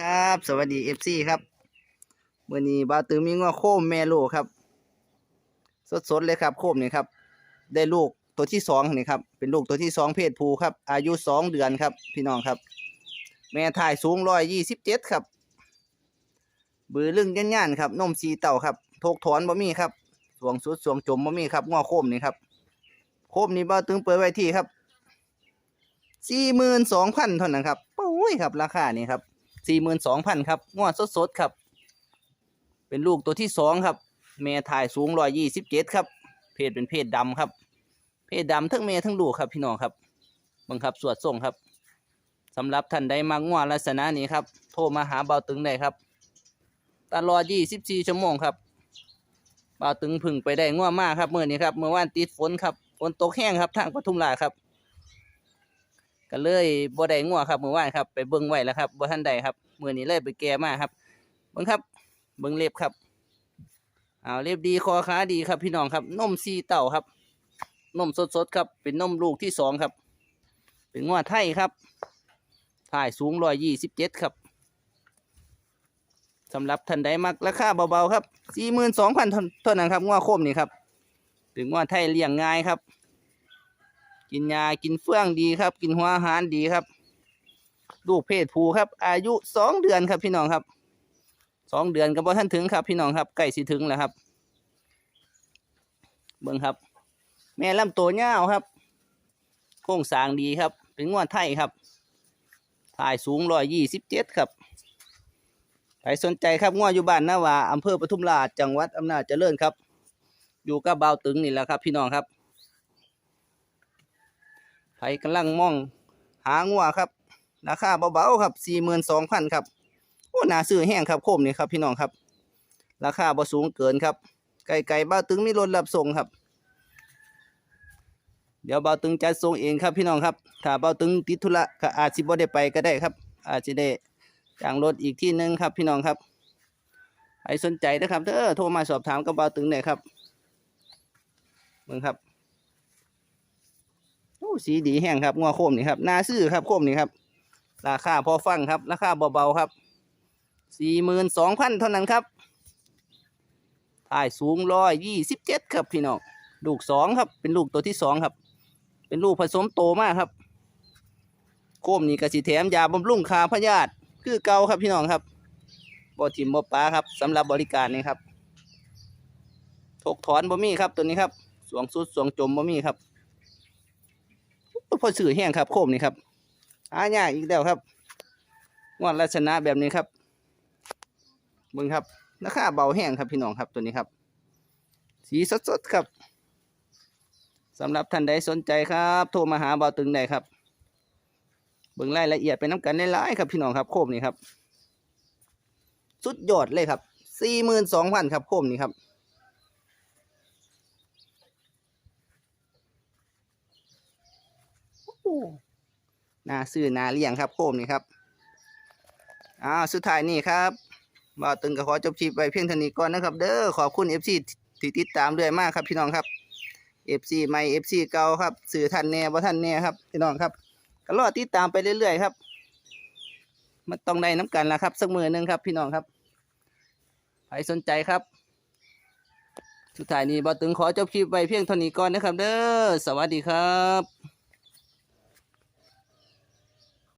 ครับ สวัสดีเอฟซีครับวันนี้บาตือมีง้อโคมแม่ลูกครับ สดๆเลยครับ โคมนี่ครับ ได้ลูกตัวที่สองนี่ครับ เป็นลูกตัวที่สองเพศผู้ครับ อายุสองเดือนครับ พี่น้องครับ แม่ถ่ายสูงร้อยยี่สิบเจ็ดครับ บือลึงย่านๆครับนมสีเต่าครับทกถอนบ่มีครับสวงสุดสวงจมบ่มีครับง้อโคมนี่ครับ โคมนี่บาตึงเปิดไว้ที่ครับสี่หมื่นสองพันเท่านั้นครับโอ้ยครับ ราคานี่ครับ สี่หมื่นสองพันครับงวดสดๆครับ เป็นลูกตัวที่สองครับแม่ถ่ายสูงร้อยยี่สิบเจ็ดครับ เพศเป็นเพศดำครับ เพศดำทั้งแม่ทั้งลูกครับพี่น้องครับบังคับสวดส่งครับสำหรับท่านใดมักงวดลักษณะนี้ครับ โทรมาหาเบาตึงได้ครับ ตลอดยี่สิบสี่ชั่วโมงครับเบาตึงพึ่งไปได้งวดมากครับเมื่อนี้ครับเมื่อวานติดฝนครับฝนตกแห้งครับทางปทุมราครับ ก็เลยบ่ได้งัวครับเมื่อวานครับไปเบิ่งไว้แล้วครับบ่ทันใดครับมือนี้เลยไปแก้มาครับเบิ่งครับ เบิ่งเล็บครับเอาเล็บดีคอขาดีครับพี่น้องครับนมซีเต่าครับนมสดๆครับ เป็นนมลูกที่สองครับ เป็นงัวไทยครับถ่ายสูงร้อยยี่สิบเจ็ดครับสำหรับท่านใดมักราคาเบาๆครับสี่หมื่นสองพันเท่านั้นครับงัวโคมนี่ครับเป็นงัวไทยเลี้ยงง่ายครับ กินยากินเฟื่องดีครับ กินหัวอาหารดีครับ ลูกเพศผู้ครับ อายุสองเดือนครับพี่น้องครับสองเดือนก็บ่ท่านถึงครับ พี่น้องครับใกล้สิถึงแล้วครับ เบิ่งครับ แม่ลำตัวยาครับ โครงสางดีครับ เป็นงวดไทยครับถ่ายสูงร้อยยี่สิบเจ็ดครับใครสนใจครับงวดอยู่บ้านนาว่าอำเภอปทุมราชจังหวัดอำนาจเจริญครับ อยู่กับเบาตึงนี่แหละครับ พี่น้องครับ รกำลังมอง หางัวครับ ราคาเบาๆครับสี่หมื่นสองพันครับโอ้หนาซื้อแห้งครับโคมนี่ครับพี่น้องครับ ราคาบ่สูงเกินครับไก่ไก่บ้าตึงมีรถรับส่งครับ เดี๋ยวเบ้าตึงจัดส่งเองครับพี่น้องครับถ้าเบ้าตึงติดธุระก็อาจสิบ่ได้ไปก็ได้ครับ อาจจะได้จ้างรถอีกที่หนึ่งครับ พี่น้องครับใครสนใจนะครับเด้อโทรมาสอบถามกับเบ้าตึงได้ครับเบิ่งครับ สีดีแห้งครับงัวโคมนี่ครับนาซื้อครับโคมนี่ครับ ราคาพอฟังครับ ราคาเบาๆครับสี่หมื่นสองพันเท่านั้นครับถ่ายสูงร้อยยี่สิบเจ็ดครับพี่น้องลูกสองครับ เป็นลูกตัวที่สองครับ เป็นลูกผสมโตมากครับ โคมนี่กระสิแถมยาบำรุงคาพยาธิคือเก่าครับพี่น้องครับบ่ทิมบ่ปลาครับสำหรับบริการนี่ครับถกถอนบ่มีครับตัวนี้ครับ สวงสุดสวงจมบ่มีครับ พอสื่อแห้งครับโคมนี่ครับหายากอีกแล้วครับงวดลักษณะแบบนี้ครับเบิ่งครับราคาเบาแห้งครับพี่น้องครับตัวนี้ครับ สีสดๆครับสำหรับท่านใดสนใจครับ โทรมาหาเบาตึงได้ครับ เบิ่งรายละเอียดไปน้ำกันได้หลายครับพี่น้องครับโคมนี่ครับ สุดยอดเลยครับสี่หมื่นสองพันครับโคมนี่ครับ นาซื้อนาเลี้ยงครับโคมนี่ครับอ้าวสุดท้ายนี่ครับบ่าวตึงก็ขอจบคลิปไปเพียงเท่านี้ก่อนนะครับ เด้อขอบคุณ FC ที่ติดตามด้วยมากครับพี่น้องครับ FC ใหม่ FC เก่าครับสื่อท่านแน่บ่ท่านแน่ครับพี่น้องครับก็รอติดตามไปเรื่อยๆครับ มันต้องได้น้ำกันละครับ สักมือหนึงครับ พี่น้องครับใครสนใจครับ สุดท้ายนี้บ่าวตึงขอจบคลิปไปเพียงเท่านี้ก่อนนะครับ เด้อสวัสดีครับ